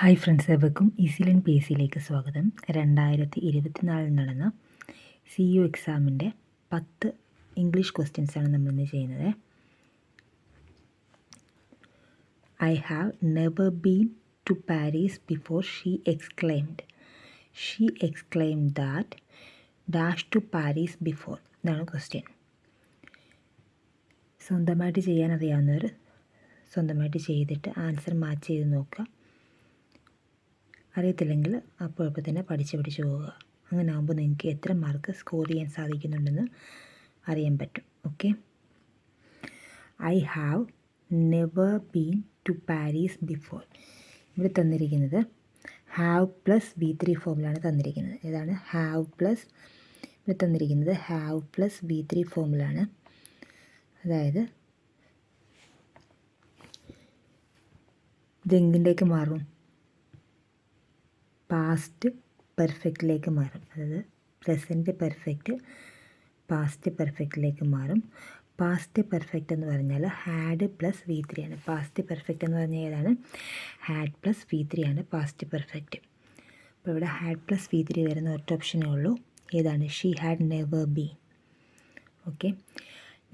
Hi friends എവർക്കും ഈസിലൻ P S സിയിലേക്ക് സ്വാഗതം. രണ്ടായിരത്തി ഇരുപത്തിനാലിൽ നടന്ന സി യു എക്സാമിന്റെ പത്ത് ഇംഗ്ലീഷ് ക്വസ്റ്റ്യൻസാണ് നമ്മളിന്ന് ചെയ്യുന്നത്. I have never been to Paris before she exclaimed. She exclaim that dash to Paris before ഇതാണ് ക്വസ്റ്റ്യൻ. സ്വന്തമായിട്ട് ചെയ്യാൻ അറിയാവുന്നവർ സ്വന്തമായിട്ട് ചെയ്തിട്ട് ആൻസർ മാച്ച് ചെയ്ത് നോക്കുക. അറിയത്തില്ലെങ്കിൽ അപ്പോൾ അപ്പോൾ തന്നെ പഠിച്ച് പഠിച്ച് പോവുക. അങ്ങനെ ആകുമ്പോൾ നിങ്ങൾക്ക് എത്ര മാർക്ക് സ്കോർ ചെയ്യാൻ സാധിക്കുന്നുണ്ടെന്ന് അറിയാൻ പറ്റും. Okay I have never been to Paris before ഇവിടെ തന്നിരിക്കുന്നത് ഹാവ് പ്ലസ് ബി ത്രീ ഫോമിലാണ് തന്നിരിക്കുന്നത്. ഏതാണ് ഹാവ് പ്ലസ് ഇവിടെ തന്നിരിക്കുന്നത് ഹാവ് പ്ലസ് ബി ത്രീ ഫോമിലാണ് അതായത് ഇതെങ്കിലേക്ക് മാറും? പാസ്റ്റ് പെർഫെക്റ്റിലേക്ക് മാറും. അതായത് പ്രസന്റ് പെർഫെക്റ്റ് പാസ്റ്റ് പെർഫെക്റ്റിലേക്ക് മാറും. പാസ്റ്റ് പെർഫെക്റ്റ് എന്ന് പറഞ്ഞാൽ ഹാഡ് പ്ലസ് വി ത്രീ ആണ്. പാസ്റ്റ് പെർഫെക്റ്റ് എന്ന് പറഞ്ഞാൽ ഏതാണ്? ഹാഡ് പ്ലസ് വി ത്രീ ആണ് പാസ്റ്റ് പെർഫെക്റ്റ് അപ്പോൾ ഇവിടെ ഹാഡ് പ്ലസ് വി ത്രീ വരുന്ന ഒറ്റ ഓപ്ഷനേ ഉള്ളൂ. ഏതാണ്? She had never be okay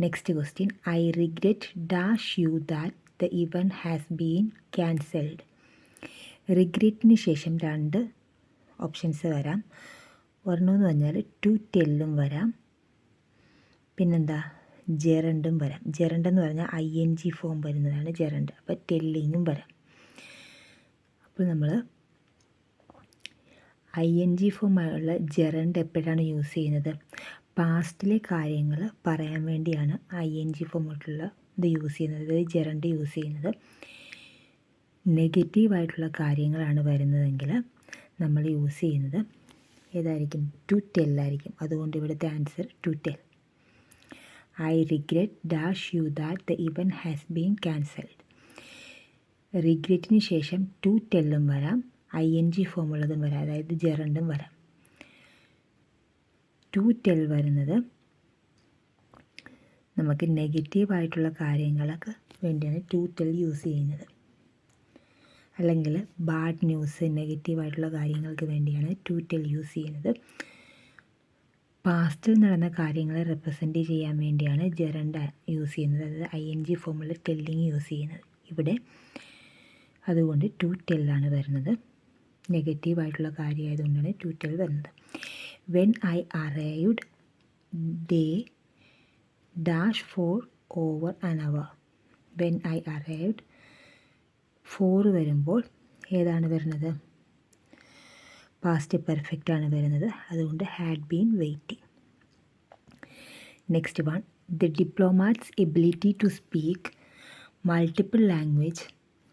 next question I regret dash you that the event has been cancelled റിഗ്രറ്റിന് ശേഷം രണ്ട് ഓപ്ഷൻസ് വരാം. ഒരെണ്ണമെന്ന് പറഞ്ഞാൽ ടു ടെല്ലും വരാം. പിന്നെന്താ? ജെറണ്ടും വരാം. ജെറണ്ട് എന്ന് പറഞ്ഞാൽ ഐ എൻ ജി ഫോം വരുന്നതാണ് ജെറണ്ട് അപ്പോൾ ടെല്ലിങ്ങും വരാം. അപ്പോൾ നമ്മൾ ഐ എൻ ജി ഫോമായുള്ള ജെറണ്ട് എപ്പോഴാണ് യൂസ് ചെയ്യുന്നത്? പാസ്റ്റിലെ കാര്യങ്ങൾ പറയാൻ വേണ്ടിയാണ് ഐ എൻ ജി ഫോമായിട്ടുള്ള ഇത് യൂസ് ചെയ്യുന്നത്. അതായത് ജെറണ്ട് യൂസ് ചെയ്യുന്നത്. നെഗറ്റീവായിട്ടുള്ള കാര്യങ്ങളാണ് വരുന്നതെങ്കിൽ നമ്മൾ യൂസ് ചെയ്യുന്നത്. ഏതായിരിക്കും? ടു ടെല്ലായിരിക്കും അതുകൊണ്ട് ഇവിടുത്തെ answer to tell. I regret dash you that the event has been cancelled. റിഗ്രറ്റിന് ശേഷം ടു ടെല്ലും വരാം. ഐ എൻ ജി ഫോം ഉള്ളതും വരാം. അതായത് ജെറണ്ടും വരാം. ടു ടെൽ വരുന്നത് നമുക്ക് നെഗറ്റീവായിട്ടുള്ള കാര്യങ്ങളൊക്കെ വേണ്ടിയാണ് ടു ടെൽ യൂസ് ചെയ്യുന്നത്. അല്ലെങ്കിൽ ബാഡ് ന്യൂസ് നെഗറ്റീവായിട്ടുള്ള കാര്യങ്ങൾക്ക് വേണ്ടിയാണ് ടു ടെൽ യൂസ് ചെയ്യുന്നത് പാസ്റ്റിൽ നടന്ന കാര്യങ്ങളെ റെപ്രസെന്റ് ചെയ്യാൻ വേണ്ടിയാണ് ജെറണ്ട യൂസ് ചെയ്യുന്നത്. അതായത് ഐ എൻ ജി ഫോമിൽ ടെല്ലിങ് യൂസ് ചെയ്യുന്നത്. ഇവിടെ അതുകൊണ്ട് ടു ടെല്ലാണ് വരുന്നത്. നെഗറ്റീവായിട്ടുള്ള കാര്യമായതുകൊണ്ടാണ് ടു ടെൽ വരുന്നത്. When I arrived they dash for over an hour when I arrived for വരുമ്പോൾ ഏതാണ് വരുന്നത്? പാസ്റ്റ് പെർഫെക്റ്റ് ആണ് വരുന്നത്. അതുകൊണ്ട് had been waiting next one the diplomat's ability to speak multiple language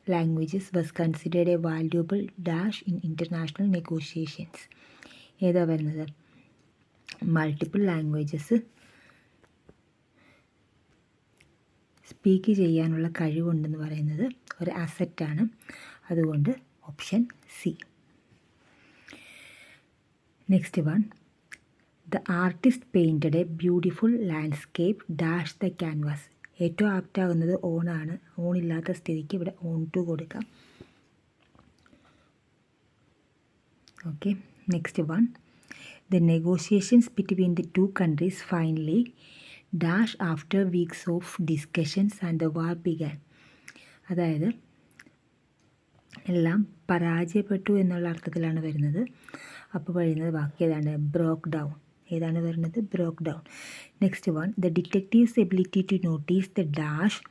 languages was considered a valuable dash in international negotiations ഏതാ വരുന്നത്? Multiple languages speak ചെയ്യാനുള്ള കഴിവുണ്ടെന്ന് പറയുന്നത് ഒരു അസറ്റാണ്. അതുകൊണ്ട് option C. Next one. The artist painted a beautiful landscape dash the canvas. ഏറ്റവും ആപ്റ്റാകുന്നത് ഓണാണ്. ഓണില്ലാത്ത സ്ഥിതിക്ക് ഇവിടെ ഓൺ ടു കൊടുക്കാം. Okay next one. The negotiations between the two countries finally dash after weeks of discussions and the war began അതായത് എല്ലാം പരാജയപ്പെട്ടു എന്നുള്ള അർത്ഥത്തിലാണ് വരുന്നത്. അപ്പോൾ വരുന്നത് ബാക്കി ഏതാണ്? ബ്രോക്ക് ഡൗൺ ഏതാണ് വരുന്നത്? Broke down next one the detective's ability to notice the dash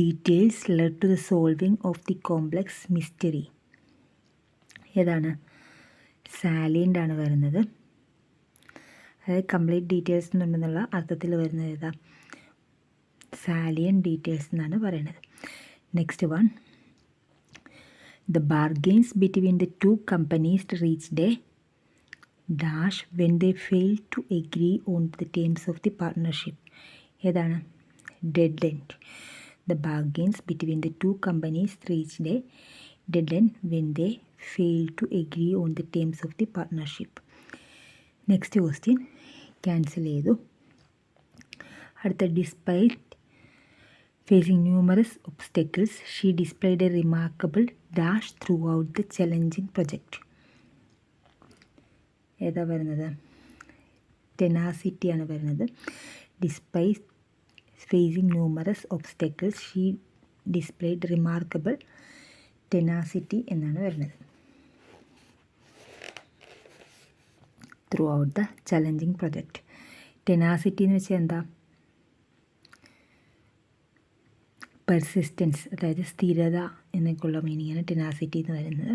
details led to the solving of the complex mystery ഏതാണ്? സാലിന്റാണ് വരുന്നത്. അതായത് കംപ്ലീറ്റ് ഡീറ്റെയിൽസ് എന്നുണ്ടെന്നുള്ള അർത്ഥത്തിൽ വരുന്നത് ഏതാ? സാലിയൻ ഡീറ്റെയിൽസ് എന്നാണ് പറയുന്നത് next one the bargains between the two companies reached dash when they fail to agree on the terms of the partnership ഏതാണ്? Dead end the bargains between the two companies reached dead end when they fail to agree on the terms of the partnership next question cancel ചെയ്തു. അടുത്ത despite facing numerous obstacles she displayed a remarkable dash throughout the challenging project ഏതാ വരുന്നത്? ടെനാസിറ്റിയാണ് വരുന്നത്. Despite facing numerous obstacles she displayed remarkable tenacity എന്നാണ് വരുന്നത്. Throughout the challenging project tenacity എന്ന് വെച്ചാൽ എന്താ? പെർസിസ്റ്റൻസ് അതായത് സ്ഥിരത എന്നൊക്കെയുള്ള മീനിങ്ങാണ് ടെനാസിറ്റി എന്ന് പറയുന്നത്.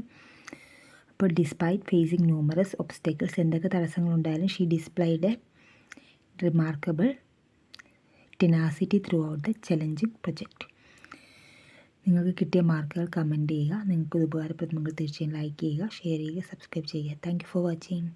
അപ്പോൾ ഡിസ്പൈറ്റ് ഫേസിങ് ന്യൂമറസ് ഒബ്സ്റ്റക്കിൾസ് എന്തൊക്കെ തടസ്സങ്ങളുണ്ടായാലും she displayed remarkable tenacity throughout the challenging project നിങ്ങൾക്ക് കിട്ടിയ മാർക്കുകൾ കമന്റ് ചെയ്യുക. നിങ്ങൾക്ക് ഉപകാരപ്രദമെങ്കിൽ തീർച്ചയായും ലൈക്ക് ചെയ്യുക ഷെയർ ചെയ്യുക സബ്സ്ക്രൈബ് ചെയ്യുക. Thank for watching